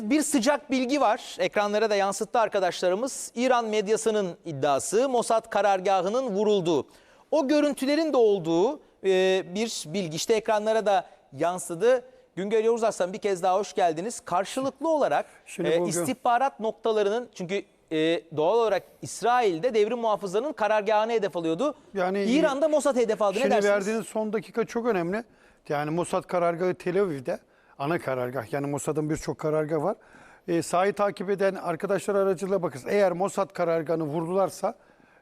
Bir sıcak bilgi var. Ekranlara da yansıttı arkadaşlarımız. İran medyasının iddiası Mossad karargahının vurulduğu. O görüntülerin de olduğu e, bir bilgi. İşte ekranlara da yansıdı. Güngör Yavuz Aslan bir kez daha hoş geldiniz. Karşılıklı olarak Şimdi e, istihbarat noktalarının çünkü e, doğal olarak İsrail'de devrim muhafızlarının karargahını hedef alıyordu. Yani- İran'da Mossad hedef aldı. Ne Şimdi dersiniz? verdiğiniz son dakika çok önemli. Yani Mossad karargahı Tel Aviv'de ana karargah. Yani Mossad'ın birçok karargahı var. E, sahayı takip eden arkadaşlar aracılığıyla bakın. Eğer Mossad karargahını vurdularsa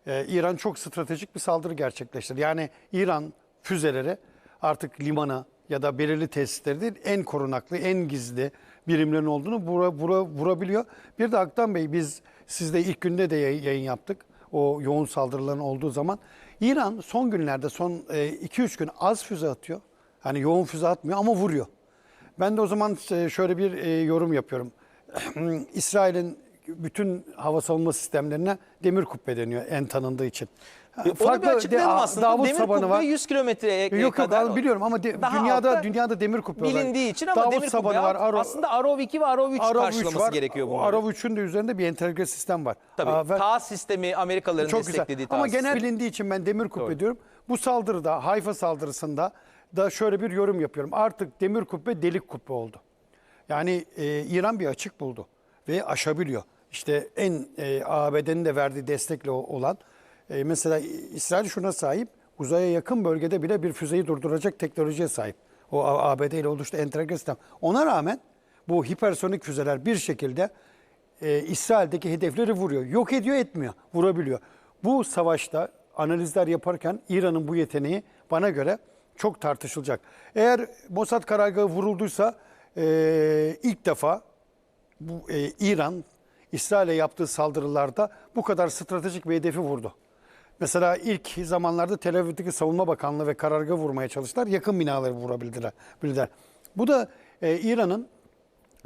e, İran çok stratejik bir saldırı gerçekleştirir. Yani İran füzeleri artık limana ya da belirli tesisleri değil en korunaklı, en gizli birimlerin olduğunu vura, vura, vurabiliyor. Bir de Aktan Bey biz sizde ilk günde de yay- yayın yaptık. O yoğun saldırıların olduğu zaman. İran son günlerde son 2-3 gün az füze atıyor. Hani yoğun füze atmıyor ama vuruyor. Ben de o zaman e, şöyle bir e, yorum yapıyorum. İsrail'in bütün hava savunma sistemlerine demir kubbe deniyor en tanındığı için. E, Onu bir açıklayalım de- aslında. Davut Demir sabanı kubbe var. 100 kilometreye Yok yok kadar al- biliyorum ama de- Daha dünyada dünyada demir kubbe olarak. bilindiği için ama Davut demir sabanı kubbe var. Aro, aslında Arov 2 ve Arov 3 Arov 3 karşılaması var. gerekiyor bunun. Arov 3'ün de üzerinde bir entegre sistem var. Tabii. Aa, ve- TAS sistemi Amerikalıların çok güzel. desteklediği TAS Ama genel bilindiği için ben demir kubbe Doğru. diyorum. Bu saldırıda Hayfa saldırısında da şöyle bir yorum yapıyorum. Artık demir kubbe delik kubbe oldu. Yani e, İran bir açık buldu ve aşabiliyor. İşte en e, ABD'nin de verdiği destekle olan e, mesela İsrail şuna sahip. Uzaya yakın bölgede bile bir füzeyi durduracak teknolojiye sahip. O ABD ile oluştu entegre sistem. Ona rağmen bu hipersonik füzeler bir şekilde e, İsrail'deki hedefleri vuruyor. Yok ediyor etmiyor. Vurabiliyor. Bu savaşta analizler yaparken İran'ın bu yeteneği bana göre çok tartışılacak. Eğer Mossad karargahı vurulduysa e, ilk defa bu e, İran İsrail'e yaptığı saldırılarda bu kadar stratejik bir hedefi vurdu. Mesela ilk zamanlarda Tel Aviv'deki Savunma Bakanlığı ve karargahı vurmaya çalıştılar. Yakın binaları vurabildiler. bildiler. Bu da e, İran'ın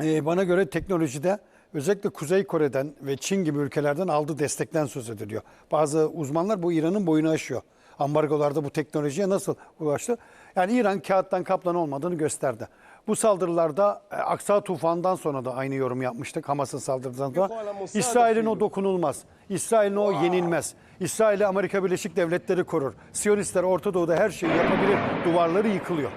e, bana göre teknolojide özellikle Kuzey Kore'den ve Çin gibi ülkelerden aldığı destekten söz ediliyor. Bazı uzmanlar bu İran'ın boyunu aşıyor. Ambargolarda bu teknolojiye nasıl ulaştı? Yani İran kağıttan kaplan olmadığını gösterdi. Bu saldırılarda e, Aksa tufandan sonra da aynı yorum yapmıştık. Hamas'ın saldırıdan sonra. İsrail'in o dokunulmaz. İsrail'in o yenilmez. İsrail'i Amerika Birleşik Devletleri korur. Siyonistler Orta Doğu'da her şeyi yapabilir. Duvarları yıkılıyor.